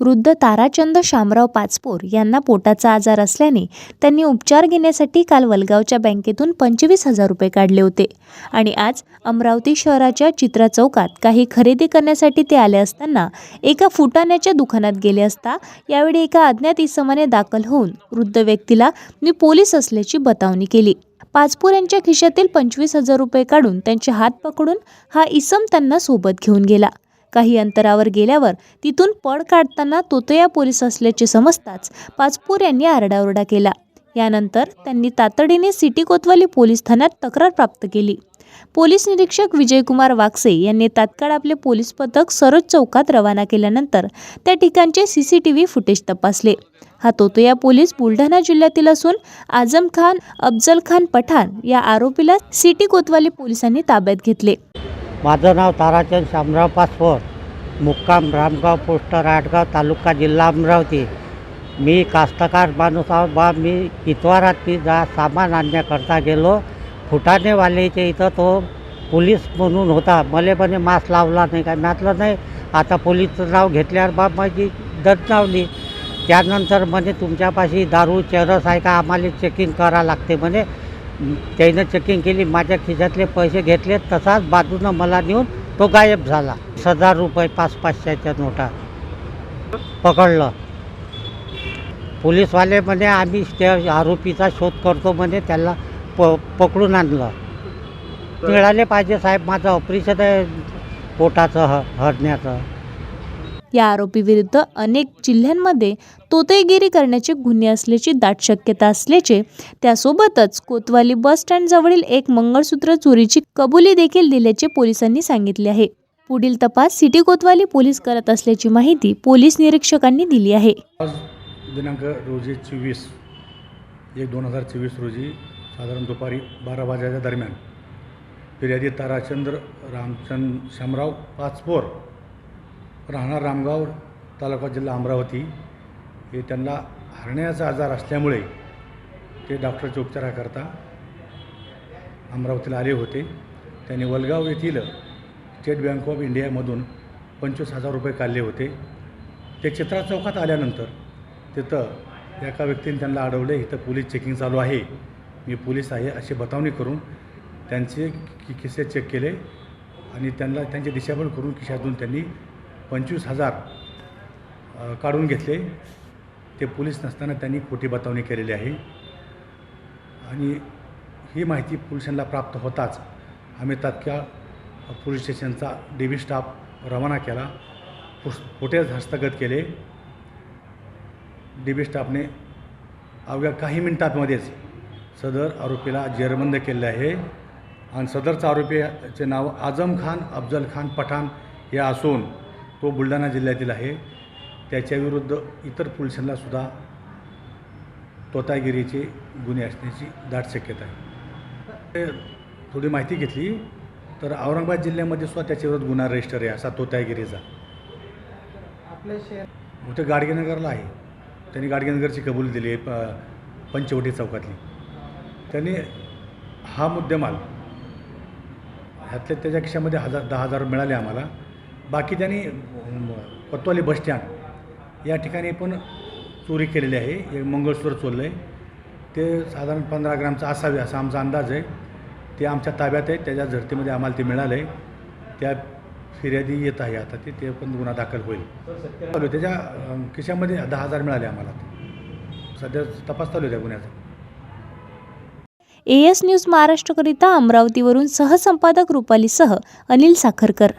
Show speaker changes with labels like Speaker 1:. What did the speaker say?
Speaker 1: वृद्ध ताराचंद शामराव पाचपोर यांना पोटाचा आजार असल्याने त्यांनी उपचार घेण्यासाठी काल वलगावच्या बँकेतून पंचवीस हजार रुपये काढले होते. आणि आज अमरावती शहराच्या चित्रा चौकात काही खरेदी करण्यासाठी ते आले असताना एका फुटाण्याच्या दुकानात गेले असता यावेळी एका अज्ञात इसमाने दाखल होऊन वृद्ध व्यक्तीला मी पोलीस असल्याची बतावणी केली. पाचपूर यांच्या खिशातील पंचवीस हजार रुपये काढून त्यांचे हात पकडून हा इसम त्यांना सोबत घेऊन गेला. काही अंतरावर गेल्यावर तिथून पळ काढताना तोतया पोलीस असल्याचे समजताच पाचपूर यांनी आरडाओरडा केला. यानंतर त्यांनी तातडीने सिटी कोतवाली पोलीस ठाण्यात तक्रार प्राप्त केली. पोलीस निरीक्षक विजयकुमार वाक्से यांनी तात्काळ आपले पोलीस पथक सरोज चौकात रवाना केल्यानंतर त्या ठिकाणचे C C T V footage तपासले. हा तोतया पोलीस बुलढाणा जिल्ह्यातील असून आझम खान अफजल खान पठाण या आरोपीला सिटी कोतवाली पोलिसांनी ताब्यात घेतले.
Speaker 2: माझं नाव ताराचंद शामराव पासपोर मुक्काम रामगाव पोस्ट राटगाव तालुका जिल्हा अमरावती. मी कास्तकार माणूस आहोत बा मी इतवारात मी जा सामान आणण्याकरता गेलो. फुटाणेवाल्याच्या इथं तो पोलीस म्हणून होता. मले म्हणे मास्क लावला नाही काय म्हटलं नाही. आता पोलीसचं नाव घेतल्यावर बाब माझी दडणावली त्यानंतर म्हणे तुमच्यापाशी दारू चरस आहे का? आम्हाला चेकिंग करा लागते म्हणे. त्यानं चेकिंग केली माझ्या खिशातले पैसे घेतले तसाच बाजूनं मला नेऊन तो गायब झाला. हजार रुपये पाच पाचशेच्या नोटा पकडलं. पोलीसवाले म्हणे आम्ही त्या आरोपीचा शोध करतो म्हणे त्याला प पकडून आणलं. मिळाले पाहिजे साहेब माझं ऑपरेशन आहे पोटाचं ह हरण्याचं.
Speaker 1: या आरोपीविरुद्ध अनेक जिल्ह्यांमध्ये तोतेगिरी करण्याचे गुन्हे असल्याची दाट शक्यता असल्याचे त्यासोबतच कोतवाली बस स्टँडजवळील एक मंगळसूत्र चोरीची कबुली देखील दिल्याचे पोलिसांनी सांगितले आहे. पुढील तपास सिटी कोतवाली पोलीस करत असल्याची माहिती पोलीस निरीक्षकांनी दिली आहे.
Speaker 3: आज दिनांक रोजी चोवीस एक दोन हजार चोवीस रोजी साधारण दुपारी बारा वाजेच्या दरम्यान फिर्यादी ताराचंद्र रामचंद शामराव पाचपोर राहणार रामगाव तालुका जिल्हा अमरावती. हे त्यांना हरण्याचा आजार असल्यामुळे ते डॉक्टरच्या उपचाराकरता अमरावतीला आले होते. त्यांनी वलगाव येथील स्टेट बँक ऑफ इंडियामधून पंचवीस हजार रुपये काढले होते. ते चित्रा चौकात आल्यानंतर तिथं एका व्यक्तीने त्यांना अडवले. इथं पोलीस चेकिंग चालू आहे. मी पोलीस आहे अशी बतावणी करून त्यांचे कि किस्से चेक केले आणि त्यांना त्यांची दिशाभूल करून खिशातून त्यांनी पंचवीस हजार काढून घेतले. ते पोलीस नसताना त्यांनी खोटी बतावणी केलेली आहे. आणि ही माहिती पोलिसांना प्राप्त होताच आम्ही तात्काळ पोलीस स्टेशनचा डी बी स्टाफ रवाना केला. फुस फुटेज हस्तगत केले. डी बी स्टाफने अवघ्या काही मिनिटांमध्येच सदर आरोपीला जेरबंद केले आहे. आणि सदरचा आरोपीचे नाव आझम खान अफजल खान पठाण हे असून तो बुलढाणा जिल्ह्यातील आहे. त्याच्याविरुद्ध इतर पोलिसांनासुद्धा तोतागिरीचे गुन्हे असण्याची दाट शक्यता आहे. ते थोडी माहिती घेतली तर औरंगाबाद जिल्ह्यामध्ये सुद्धा त्याच्याविरुद्ध गुन्हा रजिस्टर आहे असा तोतागिरीचा. मग ते गाडगेनगरला आहे. त्यांनी गाडगेनगरची कबूल दिली आहे प पंचवटी चौकातली. त्यांनी हा मुद्देमाल ह्यातल्या त्याच्या खिशामध्ये हजार दहा हजार मिळाले आम्हाला. बाकी त्यांनी अम, कोतवाली बसस्टँड या ठिकाणी पण चोरी केलेली आहे. एक मंगळसूत्र चोरलं आहे ते साधारण पंधरा ग्रामचं असावे असा आमचा अंदाज आहे. ते आमच्या ताब्यात आहे. त्याच्या झडतीमध्ये आम्हाला ते मिळालं आहे त्या फिर्यादी येत आहे आता ते. ते पण गुन्हा दाखल होईल. चालू त्याच्या खिशामध्ये दहा हजार मिळाले आम्हाला. सध्या तपास चालू आहे त्या गुन्ह्याचा.
Speaker 1: ए एस न्यूज महाराष्ट्रकरिता अमरावतीवरून सहसंपादक रुपालीसह अनिल साखरकर.